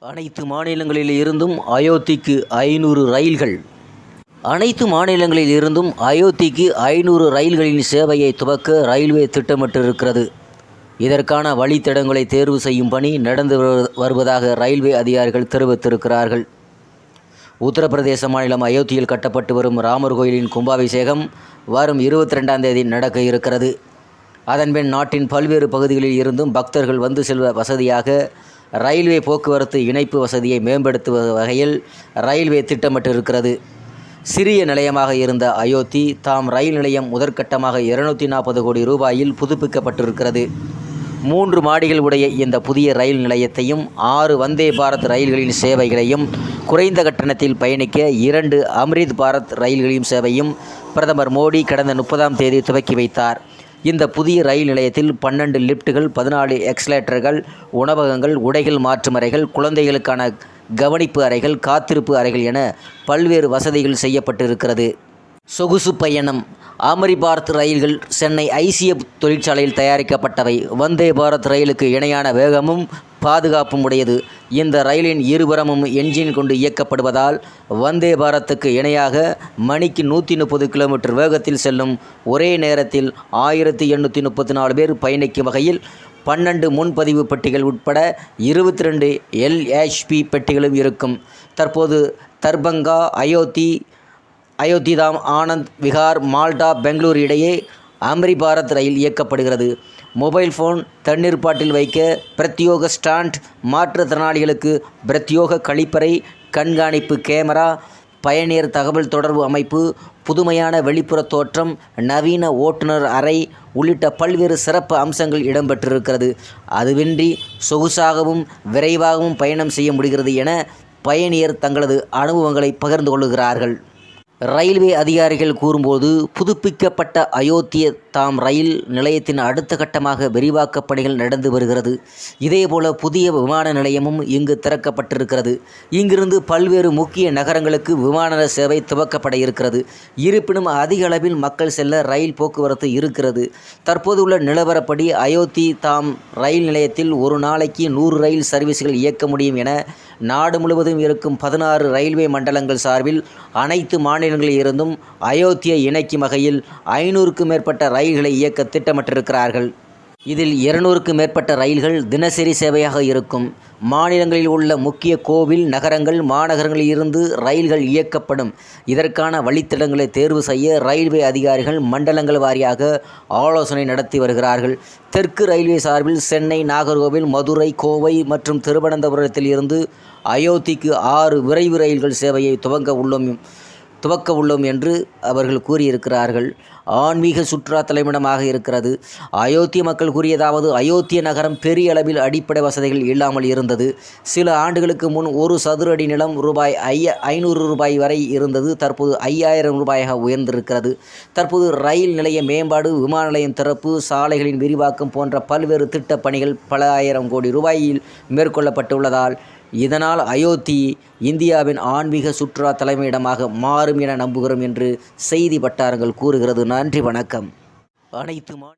அனைத்து மாநிலங்களில் இருந்தும் அயோத்திக்கு ஐநூறு ரயில்கள். அனைத்து மாநிலங்களில் இருந்தும் அயோத்திக்கு ஐநூறு ரயில்களின் சேவையை துவக்க ரயில்வே திட்டமிட்டிருக்கிறது. இதற்கான வழித்தடங்களை தேர்வு செய்யும் பணி நடந்து வரு- வருவதாக ரயில்வே அதிகாரிகள் தெரிவித்திருக்கிறார்கள். உத்தரப்பிரதேச மாநிலம் அயோத்தியில் கட்டப்பட்டு வரும் ராமர் கோயிலின் கும்பாபிஷேகம் வரும் இருபத்தி ரெண்டாம் தேதி நடக்க இருக்கிறது. அதன்பின் நாட்டின் பல்வேறு பகுதிகளில் இருந்தும் பக்தர்கள் வந்து செல்வ வசதியாக ரயில்வே போக்குவரத்து இணைப்பு வசதியை மேம்படுத்துவ வகையில் ரயில்வே திட்டமிட்டிருக்கிறது. சிறிய நிலையமாக இருந்த அயோத்தி தாம் ரயில் நிலையம் முதற்கட்டமாக இருநூத்தி நாற்பது கோடி ரூபாயில் புதுப்பிக்கப்பட்டிருக்கிறது. மூன்று மாடிகள் உடைய இந்த புதிய ரயில் நிலையத்தையும் ஆறு வந்தே பாரத் ரயில்களின் சேவைகளையும் குறைந்த கட்டணத்தில் பயணிக்க இரண்டு அம்ரித் பாரத் ரயில்களின் சேவையும் பிரதமர் மோடி கடந்த முப்பதாம் தேதி துவக்கி வைத்தார். இந்த புதிய ரயில் நிலையத்தில் பன்னெண்டு லிப்டுகள் பதினாலு எக்ஸலேட்டர்கள் உணவகங்கள் உடைகள் மாற்றும் அறைகள் குழந்தைகளுக்கான கவனிப்பு அறைகள் காத்திருப்பு அறைகள் என பல்வேறு வசதிகள் செய்யப்பட்டிருக்கிறது. சொகுசு பயணம். ஆமரி பாரத் ரயில்கள் சென்னை ஐசிஎப் தொழிற்சாலையில் தயாரிக்கப்பட்டவை. வந்தே பாரத் ரயிலுக்கு இணையான வேகமும் பாதுகாப்பும் உடையது இந்த ரயிலின் இருபுறமும் என்ஜின் கொண்டு இயக்கப்படுவதால் வந்தே பாரத்துக்கு இணையாக மணிக்கு நூற்றி முப்பது கிலோமீட்டர் வேகத்தில் செல்லும் ஒரே நேரத்தில் ஆயிரத்தி எண்ணூற்றி முப்பத்தி நாலு பேர் பயணிக்கும் வகையில் பன்னெண்டு முன்பதிவு பெட்டிகள் உட்பட இருபத்தி ரெண்டு எல்ஹெச்பி பெட்டிகளும் இருக்கும். தற்போது தர்பங்கா அயோத்தி அயோத்திதாம் ஆனந்த் விகார் மால்டா பெங்களூர் இடையே அம்ரி பாரத் ரயில் இயக்கப்படுகிறது. மொபைல் ஃபோன் தண்ணீர் பாட்டில் வைக்க பிரத்யோக ஸ்டாண்ட் மாற்றுத்திறனாளிகளுக்கு பிரத்யோக கழிப்பறை கண்காணிப்பு கேமரா பயணியர் தகவல் தொடர்பு அமைப்பு புதுமையான வெளிப்புற தோற்றம் நவீன ஓட்டுநர் அறை உள்ளிட்ட பல்வேறு சிறப்பு அம்சங்கள் இடம்பெற்றிருக்கிறது. அதுவின்றி சொகுசாகவும் விரைவாகவும் பயணம் செய்ய முடிகிறது என பயணியர் தங்களது அனுபவங்களை பகிர்ந்து கொள்கிறார்கள். ரயில்வே அதிகாரிகள் கூறும்போது புதுப்பிக்கப்பட்ட அயோத்திய தாம் ரயில் நிலையத்தின் அடுத்த கட்டமாக விரிவாக்கப் பணிகள் நடந்து வருகிறது. இதேபோல புதிய விமான நிலையமும் இங்கு திறக்கப்பட்டிருக்கிறது. இங்கிருந்து பல்வேறு முக்கிய நகரங்களுக்கு விமான சேவை துவக்கப்பட இருக்கிறது. இருப்பினும் அதிக அளவில் மக்கள் செல்ல ரயில் போக்குவரத்து இருக்கிறது. தற்போது உள்ள நிலவரப்படி அயோத்தி தாம் ரயில் நிலையத்தில் ஒரு நாளைக்கு நூறு ரயில் சர்வீஸ்கள் இயக்க முடியும் என நாடு முழுவதும் இருக்கும் பதினாறு ரயில்வே மண்டலங்கள் சார்பில் அனைத்து மாநிலங்களில் இருந்தும் அயோத்தியை இணைக்கும் வகையில் ஐநூறுக்கும் மேற்பட்ட ரயில் ரயில்களை இயக்க திட்டமிட்டிருக்கிறார்கள். இதில் இருநூறுக்கும் மேற்பட்ட ரயில்கள் தினசரி சேவையாக இருக்கும். மாநிலங்களில் உள்ள முக்கிய கோவில் நகரங்கள் மாநகரங்களில் இருந்து ரயில்கள் இயக்கப்படும். இதற்கான வழித்தடங்களை தேர்வு செய்ய ரயில்வே அதிகாரிகள் மண்டலங்கள் வாரியாக ஆலோசனை நடத்தி வருகிறார்கள். தெற்கு ரயில்வே சார்பில் சென்னை நாகர்கோவில் மதுரை கோவை மற்றும் திருவனந்தபுரத்தில் இருந்து அயோத்திக்கு ஆறு விரைவு ரயில்கள் சேவையை துவங்க உள்ளோம். துவக்க உள்ளோம் என்று அவர்கள் கூறியிருக்கிறார்கள். ஆன்மீக சுற்றுலா தலைமையிடமாக இருக்கிறது. அயோத்திய மக்கள் கூறியதாவது அயோத்திய நகரம் பெரிய அளவில் அடிப்படை வசதிகள் இல்லாமல் இருந்தது. சில ஆண்டுகளுக்கு முன் ஒரு சதுர அடி நிலம் ரூபாய் ஐய ஐநூறு ரூபாய் வரை இருந்தது. தற்போது ஐயாயிரம் ரூபாயாக உயர்ந்திருக்கிறது. தற்போது ரயில் நிலைய மேம்பாடு விமான நிலையம் திறப்பு சாலைகளின் விரிவாக்கம் போன்ற பல்வேறு திட்டப்பணிகள் பல ஆயிரம் கோடி ரூபாயில் மேற்கொள்ளப்பட்டுள்ளதால் இதனால் அயோத்தி இந்தியாவின் ஆன்மீக சுற்றுலா தலைமையிடமாக மாறும் என நம்புகிறோம் என்று செய்தி வட்டாரங்கள் கூறுகிறது. நன்றி வணக்கம். அனைத்து